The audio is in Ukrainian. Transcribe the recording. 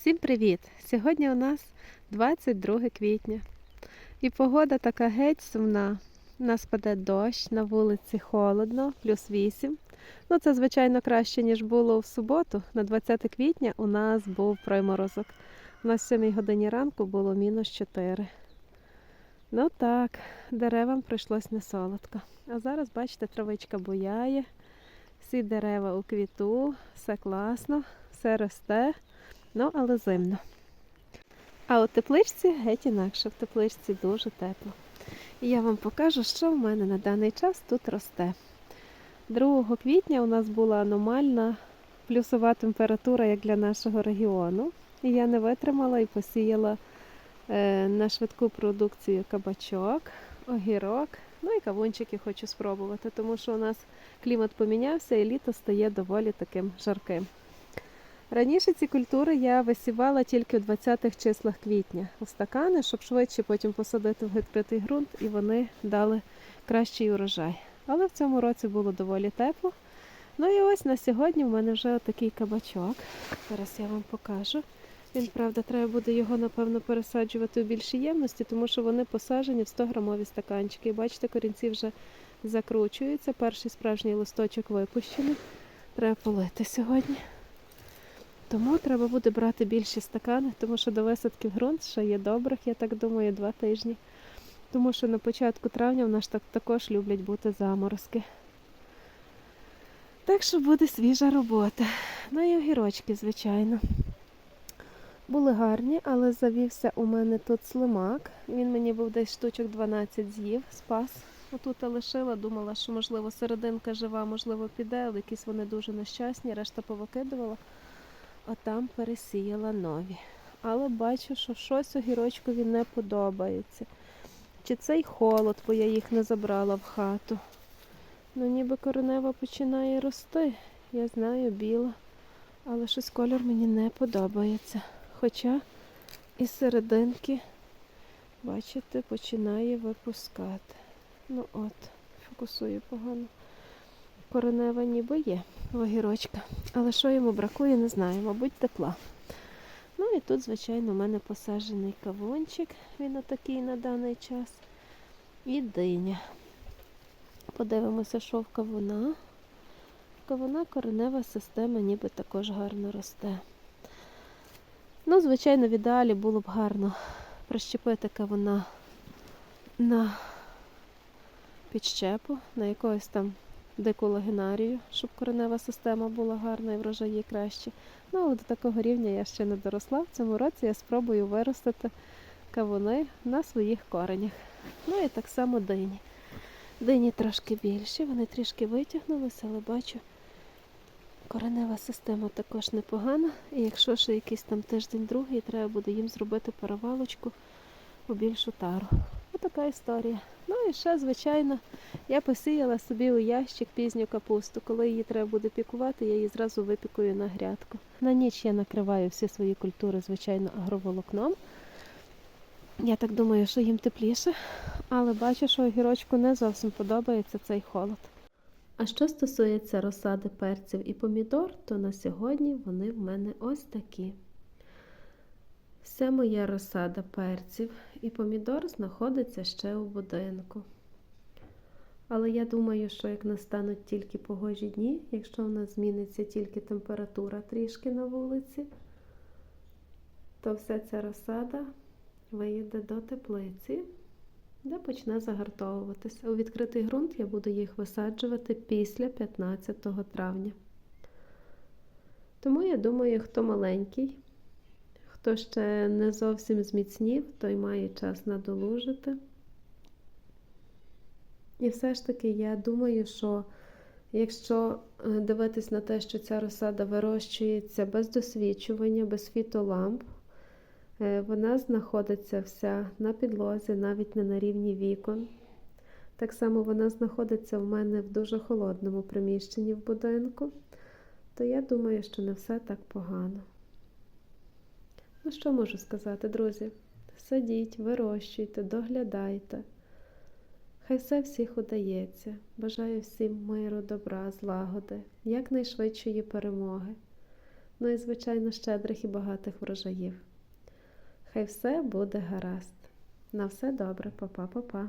Всім привіт! Сьогодні у нас 22 квітня. І погода така геть сумна. У нас паде дощ, на вулиці холодно, плюс 8. Ну, це, звичайно, краще, ніж було в суботу. На 20 квітня у нас був приморозок. У нас в 7 годині ранку було мінус 4. Ну так, деревам прийшлось не солодко. А зараз, бачите, травичка буяє, всі дерева у квіту, все класно, все росте. Ну, але зимно. А у тепличці геть інакше. В тепличці дуже тепло. І я вам покажу, що в мене на даний час тут росте. 2 квітня у нас була аномальна плюсова температура, як для нашого регіону. І я не витримала і посіяла е, на швидку продукцію кабачок, огірок. Ну і кавунчики хочу спробувати, тому що у нас клімат помінявся і літо стає доволі таким жарким. Раніше ці культури я висівала тільки у 20-х числах квітня у стакани, щоб швидше потім посадити в відкритий ґрунт і вони дали кращий урожай. Але в цьому році було доволі тепло. Ну і ось на сьогодні в мене вже такий кабачок. Зараз я вам покажу. Він, правда, треба буде його, напевно, пересаджувати у більшій ємності, тому що вони посаджені в 100-грамові стаканчики. І бачите, корінці вже закручуються. Перший справжній листочок випущений. Треба полити сьогодні. Тому треба буде брати більші стакани, тому що до висадки ґрунт ще є добрих, я так думаю, два тижні. Тому що на початку травня в нас так, також люблять бути заморозки. Так що буде свіжа робота. Ну і огірочки, звичайно. Були гарні, але завівся у мене тут слимак. Він мені був десь штучок 12 з'їв, спас. Отут лишила, думала, що можливо серединка жива, можливо, піде, але якісь вони дуже нещасні, решта повикидувала а там пересіяла нові. Але бачу, що щось огірочкові не подобається. Чи цей холод, бо я їх не забрала в хату. Ну, ніби коренева починає рости. Я знаю, біла, але щось колір мені не подобається. Хоча із серединки, бачите, починає випускати. Ну от, фокусую погано. Коренева ніби є огірочка. Але що йому бракує, не знаю, мабуть, тепла. Ну і тут, звичайно, у мене посаджений кавунчик, він отакий на даний час. І диня. Подивимося, що в кавуна. Кавуна коренева система ніби також гарно росте. Ну, звичайно, в ідеалі було б гарно прищепити кавуна на підщепу, на якогось там дику лагінарію, щоб коренева система була гарна і врожаї краще. Ну, але до такого рівня я ще не доросла. В цьому році я спробую виростити кавуни на своїх коренях. Ну і так само дині. Дині трошки більші, вони трішки витягнулися, але бачу, коренева система також непогана. І якщо ще якийсь там тиждень-другий, треба буде їм зробити перевалочку у більшу тару. Отака історія. Ну і ще, звичайно, я посіяла собі у ящик пізню капусту. Коли її треба буде пікувати, я її зразу випікую на грядку. На ніч я накриваю всі свої культури, звичайно, агроволокном. Я так думаю, що їм тепліше, але бачу, що огірочку не зовсім подобається цей холод. А що стосується розсади перців і помідор, то на сьогодні вони в мене ось такі. Вся моя розсада перців і помідор знаходиться ще у будинку. Але я думаю, що як настануть тільки погожі дні, якщо в нас зміниться тільки температура трішки на вулиці, то вся ця розсада виїде до теплиці, де почне загартовуватися. У відкритий ґрунт я буду їх висаджувати після 15 травня. Тому я думаю, хто маленький. Хто ще не зовсім зміцнів, той має час надолужити. І все ж таки, я думаю, що якщо е, дивитись на те, що ця розсада вирощується без досвідчування, без фітоламп, е, вона знаходиться вся на підлозі, навіть не на рівні вікон. Так само вона знаходиться в мене в дуже холодному приміщенні в будинку, то я думаю, що не все так погано. Ну, що можу сказати, друзі? Садіть, вирощуйте, доглядайте. Хай все всіх удається. Бажаю всім миру, добра, злагоди, якнайшвидшої перемоги. Ну і, звичайно, щедрих і багатих врожаїв. Хай все буде гаразд. На все добре, па-па, па-па.